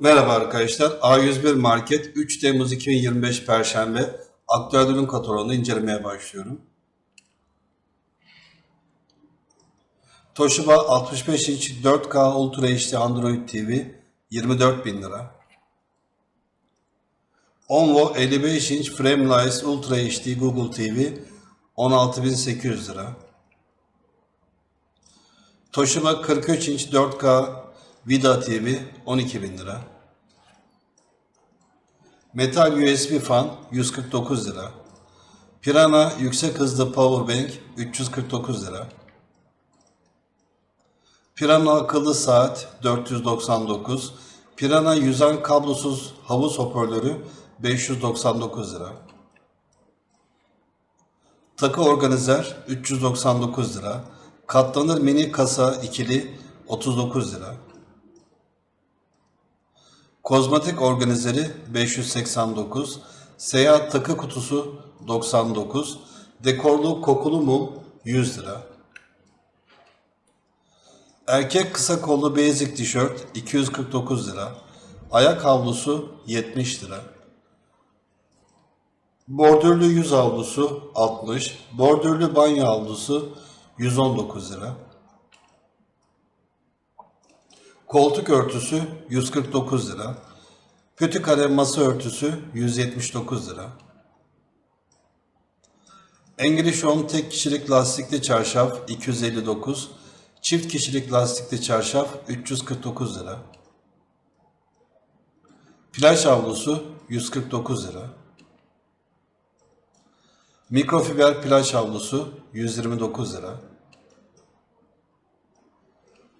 Merhaba arkadaşlar. A101 Market 3 Temmuz 2025 Perşembe aktüel ürün kataloğunu incelemeye başlıyorum. Toshiba 65 inç 4K Ultra HD Android TV 24.000 lira. Onvo 55 inç Frameless Ultra HD Google TV 16.800 lira. Toshiba 43 inç 4K Vida TV 12.000 lira. Metal USB fan 149 lira. Pirana yüksek hızlı powerbank 349 lira. Pirana akıllı saat 499. Pirana yüzen kablosuz havuz hoparlörü 599 lira. Takı organizer 399 lira. Katlanır mini kasa ikili 39 lira. Kozmetik organizeri 589, seyahat takı kutusu 99, dekorlu kokulu mum 100 lira. Erkek kısa kollu basic tişört 249 lira. Ayak havlusu 70 lira. Bordürlü yüz havlusu 60, bordürlü banyo havlusu 119 lira. Koltuk örtüsü 149 lira. Kötü kalem masa örtüsü 179 lira. English Home tek kişilik lastikli çarşaf 259. Çift kişilik lastikli çarşaf 349 lira. Plaj havlusu 149 lira. Mikrofiber plaj havlusu 129 lira.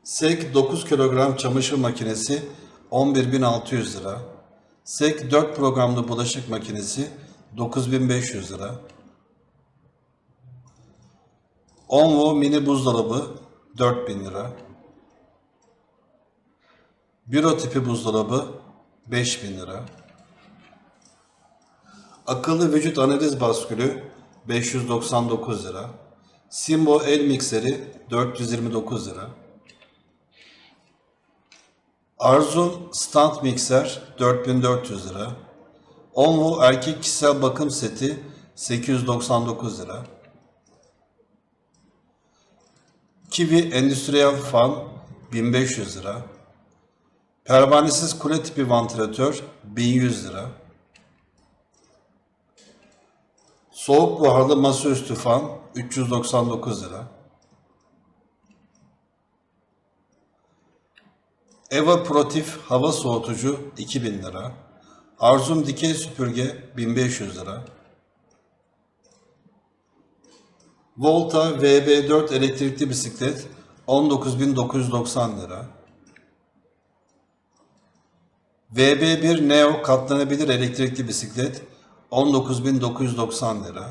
SEK 9 kilogram çamaşır makinesi 11.600 lira. SEK 4 programlı bulaşık makinesi 9.500 lira. Onvo mini buzdolabı 4000 lira. Büro tipi buzdolabı 5000 lira. Akıllı vücut analiz baskülü 599 lira. Simbo el mikseri 429 lira. Arzum stand mikser 4400 lira. Onvo erkek kişisel bakım seti 899 lira. Kiwi endüstriyel fan 1500 lira. Pervanesiz kule tipi vantilatör 1100 lira. Soğuk buharlı masaüstü fan 399 lira. Eva Protif hava soğutucu 2000 lira. Arzum dikey süpürge 1500 lira. Volta VB4 elektrikli bisiklet 19.990 lira. VB1 Neo katlanabilir elektrikli bisiklet 19.990 lira.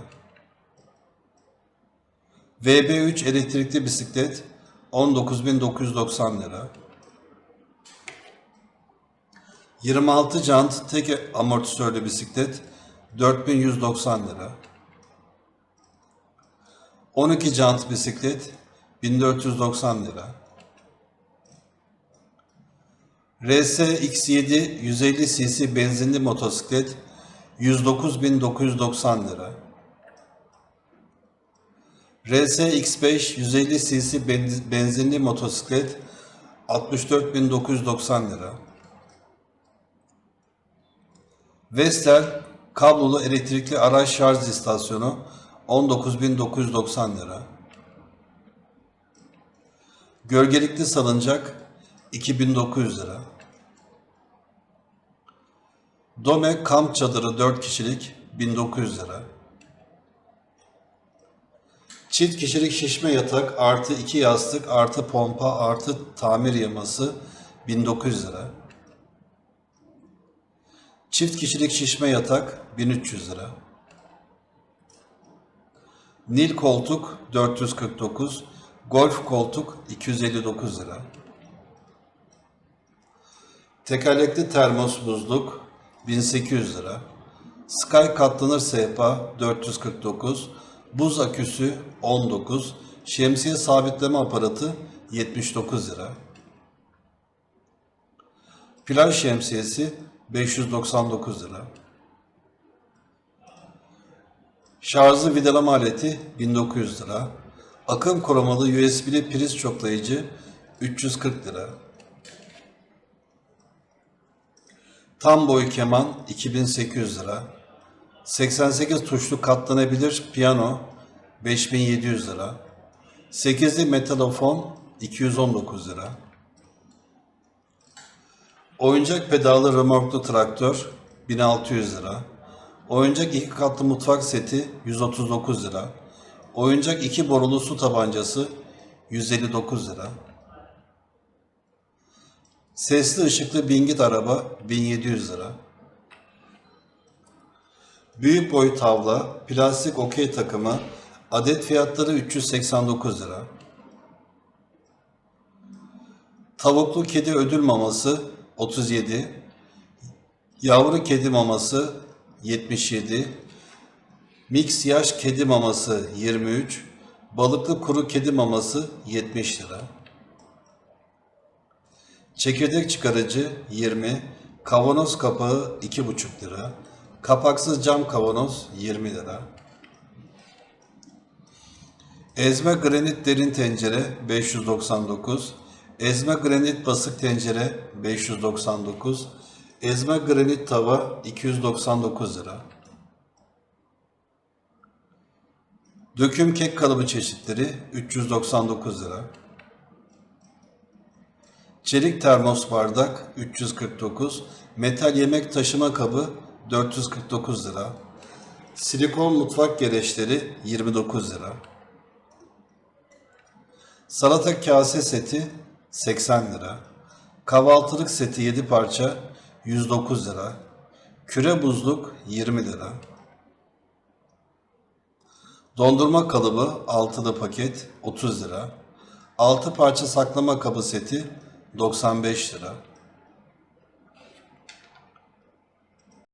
VB3 elektrikli bisiklet 19.990 lira. 26 jant tek amortisörlü bisiklet 4190 lira. 12 jant bisiklet 1490 lira. RS X7 150 cc benzinli motosiklet 109.990 lira. RS X5 150 cc benz- benzinli motosiklet 64.990 lira. Vestel kablolu elektrikli araç şarj istasyonu 19.990 lira. Gölgelikli salıncak 2900 lira. Dome kamp çadırı 4 kişilik 1900 lira. Çift kişilik şişme yatak artı 2 yastık artı pompa artı tamir yaması 1900 lira. Çift kişilik şişme yatak 1300 lira. Nil koltuk 449, golf koltuk 259 lira. Tekerlekli termos buzluk 1800 lira. Sky katlanır sehpa 449, buz aküsü 19, şemsiye sabitleme aparatı 79 lira. Plaj şemsiyesi 599 lira. Şarjlı vidalama aleti 1900 lira. Akım korumalı USB'li priz çoklayıcı 340 lira. Tam boy keman 2800 lira. 88 tuşlu katlanabilir piyano 5700 lira. 8'li metalofon 219 lira. Oyuncak pedalı römorklu traktör 1600 lira. Oyuncak iki katlı mutfak seti 139 lira. Oyuncak iki borulu su tabancası 159 lira. Sesli ışıklı bingit araba 1700 lira. Büyük boy tavla, plastik okey takımı, adet fiyatları 389 lira. Tavuklu kedi ödül maması 37, yavru kedi maması 77, mix yaş kedi maması 23, balıklı kuru kedi maması 70 lira. Çekirdek çıkarıcı 20, kavanoz kapağı 2,5 lira, kapaksız cam kavanoz 20 lira. Ezme granit derin tencere 599, ezme granit basık tencere 599, ezme granit tava 299 lira. Döküm kek kalıbı çeşitleri 399 lira. Çelik termos bardak 349, metal yemek taşıma kabı 449 lira. Silikon mutfak gereçleri 29 lira. Salata kase seti 80 lira. Kahvaltılık seti 7 parça 109 lira. Küre buzluk 20 lira. Dondurma kalıbı altılı paket 30 lira. 6 parça saklama kabı seti 95 lira.